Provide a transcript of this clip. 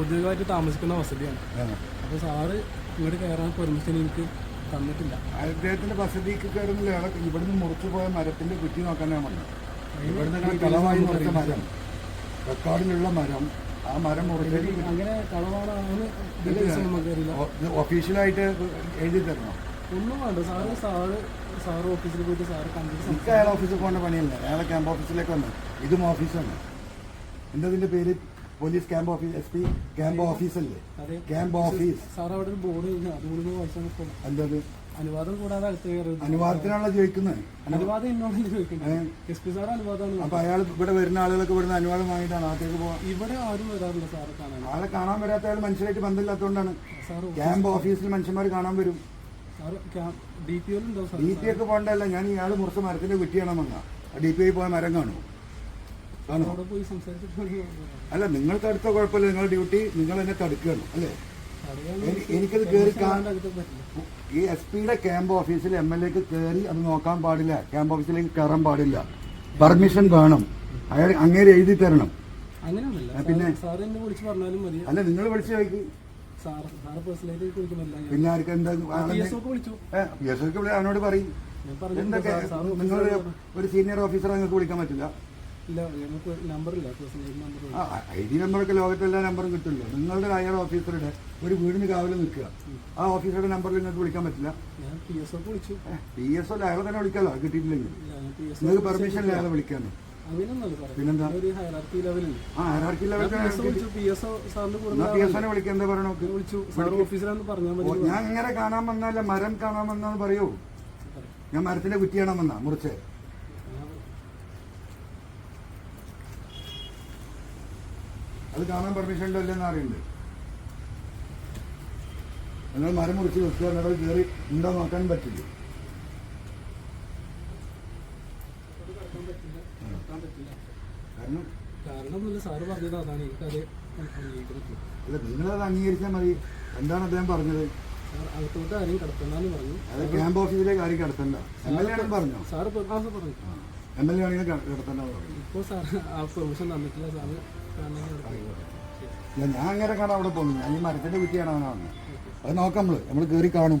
ഔദ്യോഗികമായിട്ട് താമസിക്കുന്ന വസതിയാണ്. അപ്പൊ അപ്പോൾ സാറ് ഇങ്ങോട്ട് കയറാൻ പെർമിഷൻ എനിക്ക് തന്നിട്ടില്ല. അദ്ദേഹത്തിന്റെ വസതിക്ക് കയറുന്നില്ല. ഇവിടുന്ന് മുറിച്ചു പോയ മരത്തിന്റെ കുറ്റി നോക്കാനാണ് വന്നത്. ഇവിടുന്ന് ഇങ്ങനെ കളവായി മുറിച്ച മരം. റെക്കോർഡിലുള്ള മരം. ആ മരം മുറിച്ചത് അങ്ങനെ കളവാണ് ഒഫീഷ്യലായിട്ട് എഴുതി തരണം? ഒന്നും വേണ്ട. സാറ് സാറ് സാറ് ഓഫീസിൽ പോയിട്ട് സാറ് കണ്ടിട്ട് എനിക്ക് അയാൾ ഓഫീസിൽ പോകേണ്ട പണിയല്ല? അയാളെ ക്യാമ്പ് ഓഫീസിലേക്ക് വന്നു. ഇതും ഓഫീസാണ് എന്താ ഇതിന്റെ പേര്? Police camp office S P camp ഓഫീസല്ലേ? Camp office. സാർ അവിടെ ഒരു ബോർഡ് അതുകൊണ്ട് വായിച്ചാൽ എന്തത് അനുവാദം കൂടാതെ അടുത്ത് കയറുന്നത് അനുവാദത്തിനാണല്ലോ ചോദിക്കുന്നത് അനുവാദം എന്നോടല്ല ചോദിക്കുന്നത് എസ് പി സാർ അനുവാദമാണ് അപ്പൊ അയാൾ ഇവിടെ വരുന്ന ആളുകളൊക്കെ ഇവിടുന്ന് അനുവാദം വാങ്ങിയിട്ടാണ് അകത്തേക്ക് പോകാൻ ഇവിടെ ആരും വരാറില്ല സാറ് കാണാൻ. ആളെ കാണാൻ വരാത്ത അയാൾ മനുഷ്യരായിട്ട് ബന്ധമില്ലാത്തതുകൊണ്ടാണ് ക്യാമ്പ് ഓഫീസിൽ മനുഷ്യന്മാർ കാണാൻ വരും. ഡി പി ഒക്കെ പോകണ്ടല്ല. ഞാൻ ഇയാൾ മുറിച്ച മരത്തിന്റെ കുറ്റിയാണെന്ന് ഡി പി ഐ പോയ മരം കാണുമോ പോയി സംസാരിച്ചിട്ട് അല്ല നിങ്ങൾക്ക് അടുത്ത കുഴപ്പമില്ല. നിങ്ങളുടെ ഡ്യൂട്ടി നിങ്ങൾ എന്നെ തടുക്കുകയാണ് അല്ലേ? എനിക്കത് കയറി ഈ എസ് പിയുടെ ക്യാമ്പ് ഓഫീസിൽ എം എൽ എക്ക് കയറി അത് നോക്കാൻ പാടില്ല. ക്യാമ്പ് ഓഫീസിലേക്ക് കയറാൻ പാടില്ല. പെർമിഷൻ വേണം. അയാൾ അങ്ങേര് എഴുതി തരണം. പിന്നെ? അല്ല നിങ്ങൾ വിളിച്ചു ചോദിക്കും. പിന്നെ ആർക്ക് എന്താ പി എസ് ഒക്കെ അവനോട് പറയും. എന്തൊക്കെ? നിങ്ങൾ ഒരു സീനിയർ ഓഫീസറെ നിങ്ങൾക്ക് വിളിക്കാൻ പറ്റില്ല. ഐ ഡി നമ്പറൊക്കെ ലോകത്തെ എല്ലാ നമ്പറും കിട്ടില്ല നിങ്ങളുടെ അയാൾ ഓഫീസറുടെ ഒരു വീടിന് കാവലിൽ നിൽക്കുക. ആ ഓഫീസറുടെ നമ്പറിൽ നിങ്ങൾക്ക് വിളിക്കാൻ പറ്റില്ല? പി എസ് ഒ അയാളെ തന്നെ വിളിക്കാമല്ലോ കിട്ടിയിട്ടില്ലെങ്കിൽ നിങ്ങൾക്ക് പെർമിഷൻ ഇല്ല അയാളെ പിന്നെന്താ? ആ ലെവലിൽ എന്താ പറയണോ ഞാൻ ഇങ്ങനെ കാണാൻ വന്നല്ല മരം കാണാൻ വന്നാന്ന് പറയൂ. ഞാൻ മരത്തിന്റെ കുറ്റി കാണാൻ വന്ന? മുറിച്ച്. അത് കാണാൻ പെർമിഷൻ ഉണ്ടോ ഇല്ലെന്ന് അറിയണ്ട് നിങ്ങൾ മരം മുറിച്ച് വെക്കുക എന്നിട്ട് കയറി ഉണ്ടോ നോക്കാൻ പറ്റില്ല. കാരണം അല്ല നിങ്ങളത് അംഗീകരിച്ചാൽ മതി. എന്താണ് അദ്ദേഹം പറഞ്ഞത്? അകത്തോട്ട് ആരെയും കടത്തണ്ടെന്ന് പറഞ്ഞു. അത് ക്യാമ്പ് ഓഫീസിലേക്ക് ആരും കടത്തണ്ട. എം എൽ എ ആണെന്ന് പറഞ്ഞോ? സാറ് പറഞ്ഞു. എം എൽ എ ആണെങ്കിൽ ഇപ്പോൾ സാർ ആ പെർമിഷൻ തന്നിട്ടില്ല സാറ്. ഞാൻ അങ്ങനെ കാണാൻ അവിടെ പോകുന്നു. ഞാൻ ഈ മരത്തിന്റെ കുറ്റിയാണ് അവനാണ് അത് നോക്കാം നമ്മൾ. നമ്മൾ കേറി കാണും.